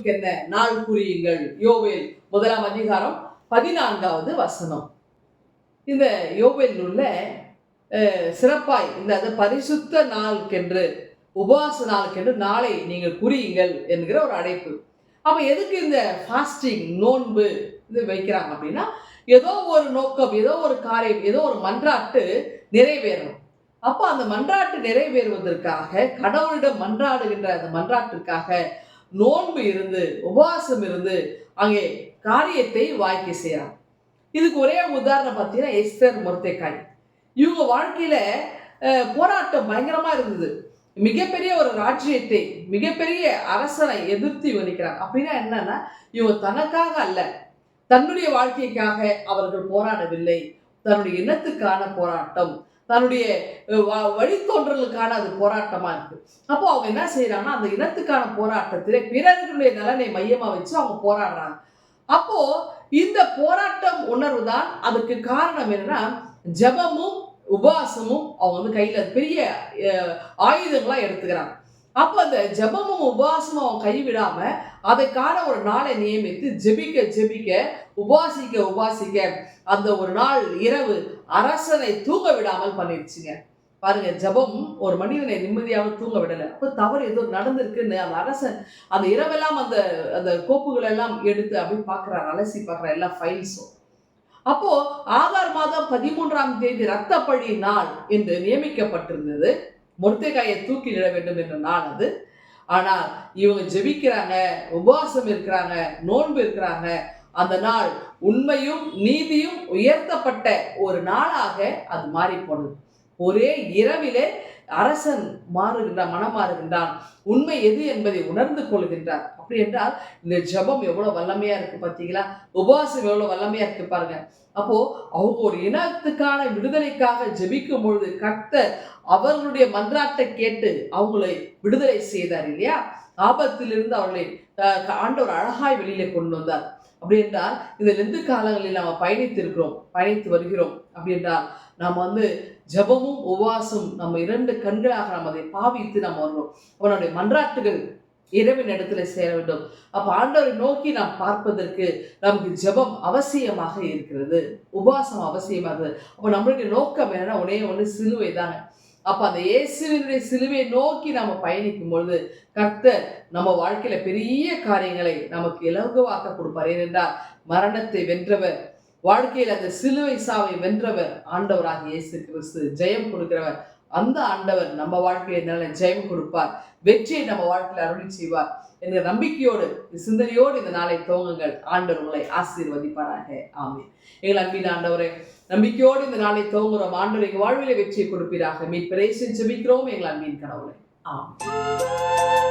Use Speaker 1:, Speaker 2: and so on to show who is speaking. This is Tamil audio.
Speaker 1: இந்நாள் என்ன நாள் குறியுங்கள். யோவேல் முதலாம் அதிகாரம் பதினான்காவது வசனம். இந்த யோவேல் நூல்ல சிறப்பாய் இந்த அது பரிசுத்த நாளுக்கென்று உபவாச நாளுக்கென்று நாளை நீங்கள் குறியுங்கள் என்கிற ஒரு அழைப்பு. அப்போ எதுக்கு இந்த ஃபாஸ்டிங் நோன்பு இது வைக்கிறாங்க அப்படின்னா ஏதோ ஒரு நோக்கம் ஏதோ ஒரு காரியம் ஏதோ ஒரு மன்றாட்டு நிறைவேறணும். அப்போ அந்த மன்றாட்டு நிறைவேறுவதற்காக கடவுளிடம் மன்றாடுகின்ற அந்த மன்றாட்டிற்காக நோன்பு இருந்து உபவாசம் இருந்து அங்கே காரியத்தை வாய்க்க செய்யறாங்க இதுக்கு ஒரே உதாரணம் பார்த்தீங்கன்னா எஸ்தர் மொர்த்தேக்காய் இவங்க வாழ்க்கையில போராட்டம் பயங்கரமா இருந்தது. மிகப்பெரிய ஒரு ராஜ்யத்தை மிகப்பெரிய அரசனை எதிர்த்து இவங்க நிற்கிறாங்க அப்படின்னா என்னன்னா இவங்க தனக்காக அல்ல. தன்னுடைய வாழ்க்கைக்காக அவர்கள் போராடவில்லை. தன்னுடைய இனத்துக்கான போராட்டம். தன்னுடைய வழித்தோன்றலுக்கான அது போராட்டமாக இருக்குது அப்போ அவங்க என்ன செய்கிறாங்கன்னா அந்த இனத்துக்கான போராட்டத்தில் பிறர்களுடைய நலனை மையமாக வச்சு அவங்க போராடுறாங்க. அப்போது இந்த போராட்டம் உணர்வு தான் அதுக்கு காரணம் என்னன்னா ஜெபமும் உபவாசமும் அவங்க வந்து கையில் பெரிய ஆயுதங்களாக எடுத்துக்கிறாங்க. அப்போ அந்த ஜெபமும் உபவாசமும் அவன் கைவிடாம அதுக்கான ஒரு நாளை நியமித்து ஜெபிக்க ஜெபிக்க உபாசிக்க உபாசிக்க அந்த ஒரு நாள் இரவு அரசனை தூங்க விடாமல் பண்ணிருச்சுங்க. பாருங்க ஜபம் ஒரு மனிதனை நிம்மதியாக தூங்க விடலை. அப்போ தவறு ஏதோ நடந்திருக்குன்னு அந்த அரசன் அந்த இரவெல்லாம் அந்த அந்த கோப்புகள் எல்லாம் எடுத்து அப்படி பார்க்குறாரு அலசி பார்க்குற எல்லா ஃபைல்ஸும் அப்போ ஆதார் மாதம் பதிமூன்றாம் தேதி ரத்தப்பழி நாள் என்று நியமிக்கப்பட்டிருந்தது. மொர்த்தேகாயை தூக்கிலிட வேண்டும் என்ற நாள் அது. ஆனால் இவங்க ஜெபிக்கிறாங்க உபவாசம் இருக்கிறாங்க நோன்பு இருக்கிறாங்க. அந்த நாள் உண்மையும் நீதியும் உயர்த்தப்பட்ட ஒரு நாளாக அது மாறி போனது ஒரே இரவிலே அரசன் மாறுகின்றான் மனம் மாறுகின்றான் உண்மை எது என்பதை உணர்ந்து கொள்கின்றார் அப்படி என்றால் இந்த ஜெபம் எவ்வளவு வல்லமையா இருக்கு பார்த்தீங்களா? உபவாசம் எவ்வளோ வல்லமையா இருக்கு பாருங்க. அப்போ அவங்க ஒரு இனத்துக்கான விடுதலைக்காக ஜபிக்கும் பொழுது கத்த அவர்களுடைய மன்றாட்டை கேட்டு அவங்களை விடுதலை செய்தார் இல்லையா? ஆபத்திலிருந்து அவர்களை ஆண்டவர் அழகாய் வெளியில கொண்டு வந்தார். அப்படி என்றால் இந்த ரெண்டு காலங்களில் நாம் பயணித்து இருக்கிறோம் பயணித்து வருகிறோம். அப்படி என்றால் நாம் வந்து ஜெபமும் உவாசும் நம்ம இரண்டு கண்களாக நாம் அதை பாவித்து நாம் வருவோம் அவனுடைய மன்றாட்டுகள் இரவின் இடத்துல சேர வேண்டும். அப்போ ஆண்டவரை நோக்கி நாம் பார்ப்பதற்கு நமக்கு ஜெபம் அவசியமாக இருக்கிறது. உபாசம் அவசியமாக அப்போ நம்மளுடைய நோக்கம் என்னன்னா ஒன்னே ஒன்று சிலுவை தாங்க அப்போ அந்த இயேசுவினுடைய சிலுவையை நோக்கி நாம் பயணிக்கும் பொழுது கர்த்தர் நம்ம வாழ்க்கையில பெரிய காரியங்களை நமக்கு இலகுவாக்க கொடுப்பார். ஏனென்றால் மரணத்தை வென்றவர் வாழ்க்கையில் அந்த சிலுவை சாவை வென்றவர் ஆண்டவராக இயேசு கிறிஸ்து. ஜெயம் கொடுக்கிறவர் அந்த ஆண்டவர் நம்ம வாழ்க்கையில நல்ல ஜெயம் கொடுப்பார். வெற்றியை நம்ம வாழ்க்கையில் அருளி செய்வார். என்ற நம்பிக்கையோடு சிந்தனையோடு இந்த நாளை துவங்குங்கள். ஆண்டவர் உங்களை ஆசீர்வதிப்பாராக. ஆமே எங்கள் அன்பின் ஆண்டவரே நம்பிக்கையோடு இந்த நாளை துவங்குறோம். ஆண்டவர் எங்கள் வாழ்விலே வெற்றியை கொடுப்பீராக. மீட்பரேசன் ஜெபிக்கிறோம் எங்கள் அன்பின் கடவுளை. ஆமென்.